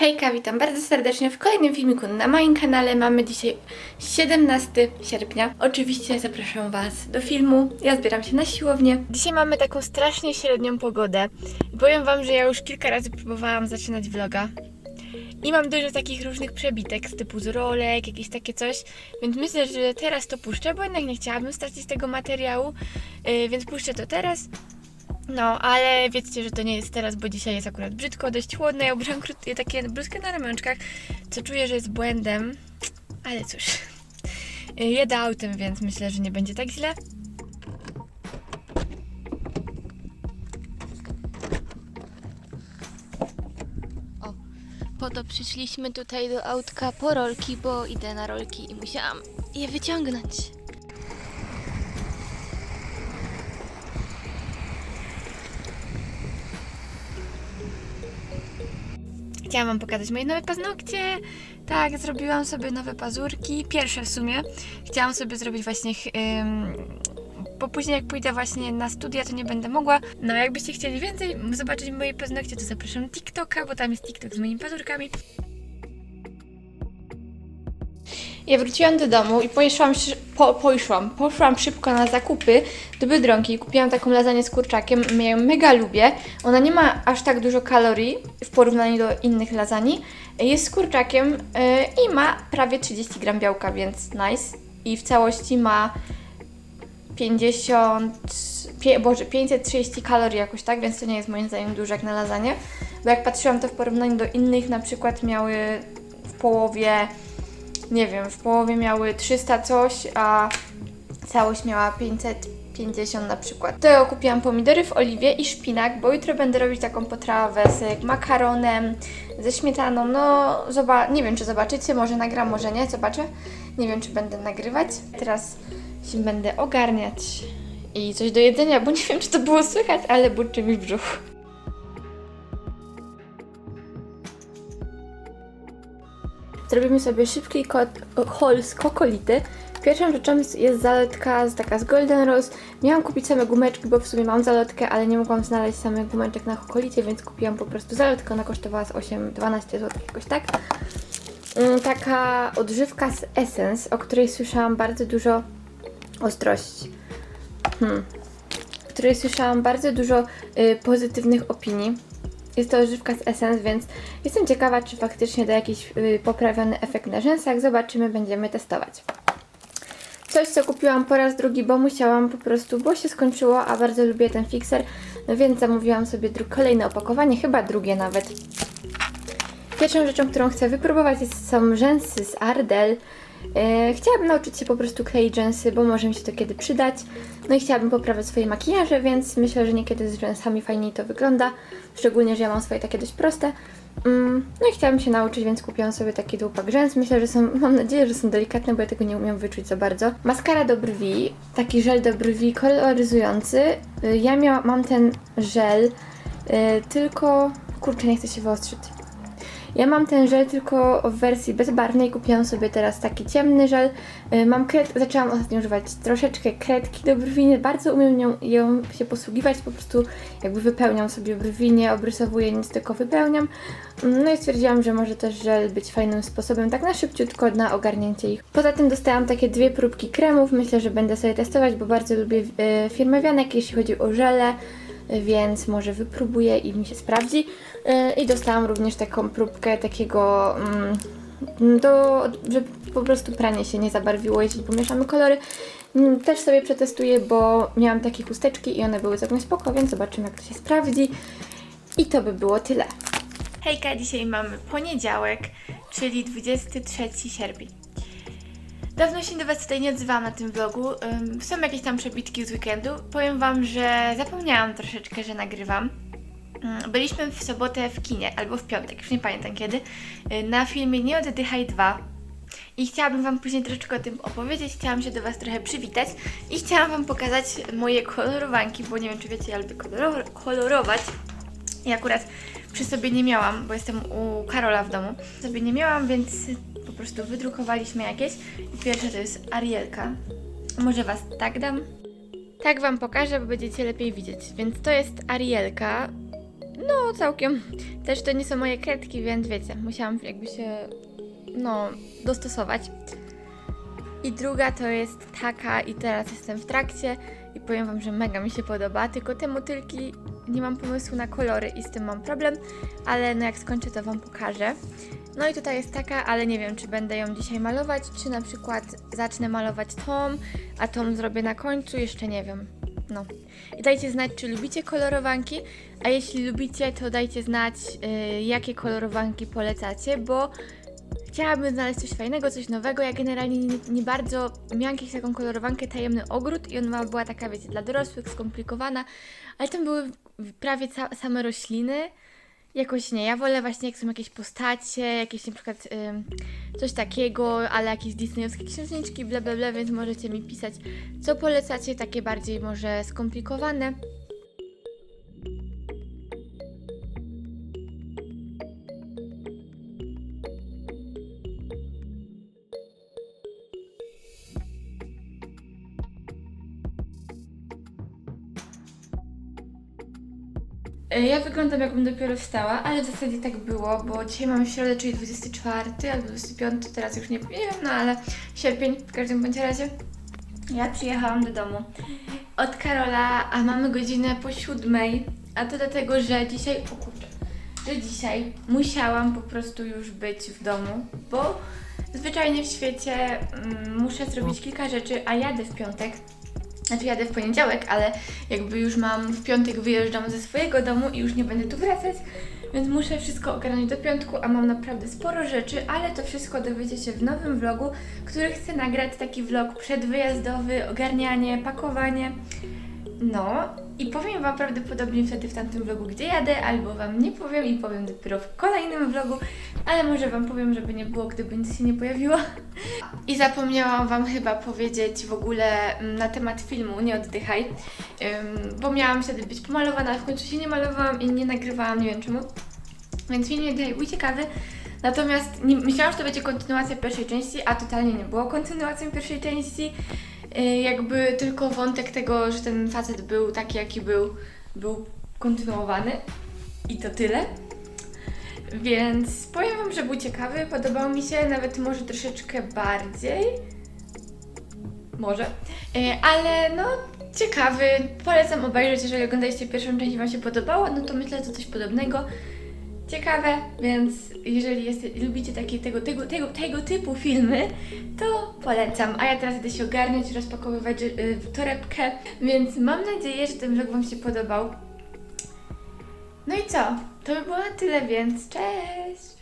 Hejka, witam bardzo serdecznie w kolejnym filmiku na moim kanale. Mamy dzisiaj 17 sierpnia. Oczywiście zapraszam Was do filmu. Ja zbieram się na siłownię. Dzisiaj mamy taką strasznie średnią pogodę. Powiem Wam, że ja już kilka razy próbowałam zaczynać vloga. I mam dużo takich różnych przebitek z typu z rolek, jakieś takie coś, więc myślę, że teraz to puszczę, bo jednak nie chciałabym stracić tego materiału, yy, więc puszczę to teraz. No, ale wiedzcie, że to nie jest teraz, bo dzisiaj jest akurat brzydko, dość chłodno. Ja ubrałam krótkie takie bluzkę na ramionczkach, co czuję, że jest błędem, ale cóż. Yy, Jedę autem, więc myślę, że nie będzie tak źle. Po to przyszliśmy tutaj do autka po rolki, bo idę na rolki i musiałam je wyciągnąć. Chciałam Wam pokazać moje nowe paznokcie. Tak, zrobiłam sobie nowe pazurki. Pierwsze w sumie. Chciałam sobie zrobić właśnie. ym, bo później jak pójdę właśnie na studia, to nie będę mogła. No, jakbyście chcieli więcej zobaczyć moje paznokcie, to zapraszam TikToka, bo tam jest TikTok z moimi pazurkami. Ja wróciłam do domu i poszłam, po, poszłam, poszłam szybko na zakupy do Biedronki i kupiłam taką lasagne z kurczakiem. Ja ją mega lubię. Ona nie ma aż tak dużo kalorii w porównaniu do innych lasagni. Jest z kurczakiem yy, i ma prawie 30 gram białka, więc nice. I w całości ma 50, pie, boże, 530 kalorii jakoś tak, więc to nie jest moim zdaniem dużo jak na lasagne. Bo jak patrzyłam to w porównaniu do innych, na przykład miały w połowie nie wiem, w połowie miały 300 coś, a całość miała 550 na przykład. Tego kupiłam pomidory w oliwie i szpinak, bo jutro będę robić taką potrawę z makaronem, ze śmietaną. No, nie wiem, czy zobaczycie, może nagram, może nie, zobaczę. Nie wiem, czy będę nagrywać. Teraz się będę ogarniać i coś do jedzenia, bo nie wiem, czy to było słychać, ale burczy mi brzuch. Zrobimy sobie szybki haul z kokolity. Pierwszą rzeczą jest- zalotka z, taka z Golden Rose. Miałam kupić same gumeczki, bo w sumie mam zalotkę, ale nie mogłam znaleźć samych gumeczek na kokolicie, więc kupiłam po prostu zalotkę. Ona kosztowała z 8-12 zł jakoś tak. Mm, Taka odżywka z Essence, o której słyszałam bardzo dużo ostrości. Hmm. Której słyszałam bardzo dużo y, pozytywnych opinii. Jest to odżywka z Essence, więc jestem ciekawa, czy faktycznie da jakiś y, poprawiony efekt na rzęsach. Zobaczymy, będziemy testować. Coś, co kupiłam po raz drugi, bo musiałam po prostu, bo się skończyło, a bardzo lubię ten fixer, no więc zamówiłam sobie kolejne opakowanie, chyba drugie nawet. Pierwszą rzeczą, którą chcę wypróbować są rzęsy z Ardell. E, chciałabym nauczyć się po prostu kleić rzęsy, bo może mi się to kiedy przydać. No i chciałabym poprawiać swoje makijaże, więc myślę, że niekiedy z rzęsami fajniej to wygląda. Szczególnie, że ja mam swoje takie dość proste. Mm, no i chciałabym się nauczyć, więc kupiłam sobie taki dłupak rzęs. Myślę, że są, mam nadzieję, że są delikatne, bo ja tego nie umiem wyczuć za bardzo. Maskara do brwi, taki żel do brwi koloryzujący. Y, Ja miała, mam ten żel, y, tylko... Kurczę, nie chcę się wyostrzyć. Ja mam ten żel tylko w wersji bezbarwnej. Kupiłam sobie teraz taki ciemny żel. Y, Mam kred, zaczęłam ostatnio używać troszeczkę kredki do brwi. Nie bardzo umiem nią, ją się posługiwać. Po prostu jakby wypełniam sobie brwi, nie obrysowuję nic, tylko wypełniam. No i stwierdziłam, że może też żel być fajnym sposobem, tak na szybciutko na ogarnięcie ich. Poza tym dostałam takie dwie próbki kremów. Myślę, że będę sobie testować, bo bardzo lubię y, firmę Wianek, jeśli chodzi o żele więc może wypróbuję i mi się sprawdzi. Yy, I dostałam również taką próbkę takiego, mm, do, żeby po prostu pranie się nie zabarwiło, jeśli pomieszamy kolory. Mm, Też sobie przetestuję, bo miałam takie chusteczki i one były całkiem spoko, więc zobaczymy jak to się sprawdzi. I to by było tyle. Hejka, dzisiaj mamy poniedziałek, czyli 23 sierpień. Dawno się do Was tutaj nie odzywałam na tym vlogu. Ym, są jakieś tam przebitki z weekendu. Powiem Wam, że zapomniałam troszeczkę, że nagrywam. Ym, Byliśmy w sobotę w kinie, albo w piątek, już nie pamiętam kiedy, y, na filmie Nie oddychaj 2. I chciałabym Wam później troszeczkę o tym opowiedzieć, chciałam się do Was trochę przywitać i chciałam Wam pokazać moje kolorowanki, bo nie wiem, czy wiecie, ja lubię koloro- kolorować. I akurat przy sobie nie miałam, bo jestem u Karola w domu. Sobie nie miałam, więc po prostu wydrukowaliśmy jakieś. I pierwsze to jest Arielka. Może Was tak dam? Tak Wam pokażę, bo będziecie lepiej widzieć. Więc to jest Arielka. No No, całkiem. Też to nie są moje kredki, więc wiecie, musiałam jakby się, no, dostosować. I druga to jest taka i teraz jestem w trakcie i powiem Wam, że mega mi się podoba, tylko te motylki nie mam pomysłu na kolory i z tym mam problem, ale no jak skończę to Wam pokażę. No i tutaj jest taka, ale nie wiem czy będę ją dzisiaj malować, czy na przykład zacznę malować tą, a tą zrobię na końcu, jeszcze nie wiem. No. I dajcie znać, czy lubicie kolorowanki, a jeśli lubicie, to dajcie znać, y, jakie kolorowanki polecacie, bo chciałabym znaleźć coś fajnego, coś nowego. Ja generalnie nie, nie bardzo miałam jakąś taką kolorowankę Tajemny Ogród i ona była taka, wiecie, dla dorosłych, skomplikowana, ale tam były prawie same rośliny. Jakoś nie, ja wolę właśnie jak są jakieś postacie, jakieś na przykład coś takiego, ale jakieś disneyowskie księżniczki, bla bla bla, więc możecie mi pisać, co polecacie, takie bardziej może skomplikowane. Ja wyglądam jakbym dopiero wstała, ale w zasadzie tak było, bo dzisiaj mamy środę, czyli 24 albo 25, teraz już nie, nie wiem, no ale sierpień w każdym bądź razie. Ja przyjechałam do domu od Karola, a mamy godzinę po siódmej, a to dlatego, że dzisiaj, o kurczę, że dzisiaj musiałam po prostu już być w domu, bo zwyczajnie w świecie mm, muszę zrobić kilka rzeczy, a jadę w piątek. Znaczy jadę w poniedziałek, ale jakby już mam w piątek wyjeżdżam ze swojego domu i już nie będę tu wracać, więc muszę wszystko ogarnąć do piątku, a mam naprawdę sporo rzeczy, ale to wszystko dowiecie się w nowym vlogu, który chcę nagrać, taki vlog przedwyjazdowy, ogarnianie, pakowanie. No i powiem Wam prawdopodobnie wtedy w tamtym vlogu, gdzie jadę, albo Wam nie powiem i powiem dopiero w kolejnym vlogu, ale może Wam powiem, żeby nie było, gdyby nic się nie pojawiło. I zapomniałam Wam chyba powiedzieć w ogóle mm, na temat filmu Nie oddychaj, bo miałam wtedy być pomalowana, w końcu się nie malowałam i nie nagrywałam, nie wiem czemu. Więc film Nie oddychaj był ciekawy. Natomiast nie, myślałam, że to będzie kontynuacja pierwszej części, a totalnie nie było kontynuacją pierwszej części. Y, jakby tylko wątek tego, że ten facet był taki, jaki był, był kontynuowany. I to tyle. Więc powiem Wam, że był ciekawy, podobał mi się, nawet może troszeczkę bardziej. Może. E, Ale no, ciekawy. Polecam obejrzeć, jeżeli oglądaliście pierwszą część i Wam się podobało, no to myślę, że to coś podobnego. Ciekawe, więc jeżeli jest, lubicie takie, tego, tego, tego, tego typu filmy, to polecam. A ja teraz idę się ogarniać, rozpakowywać y, torebkę, więc mam nadzieję, że ten vlog Wam się podobał. No i co? To by było na tyle, więc cześć!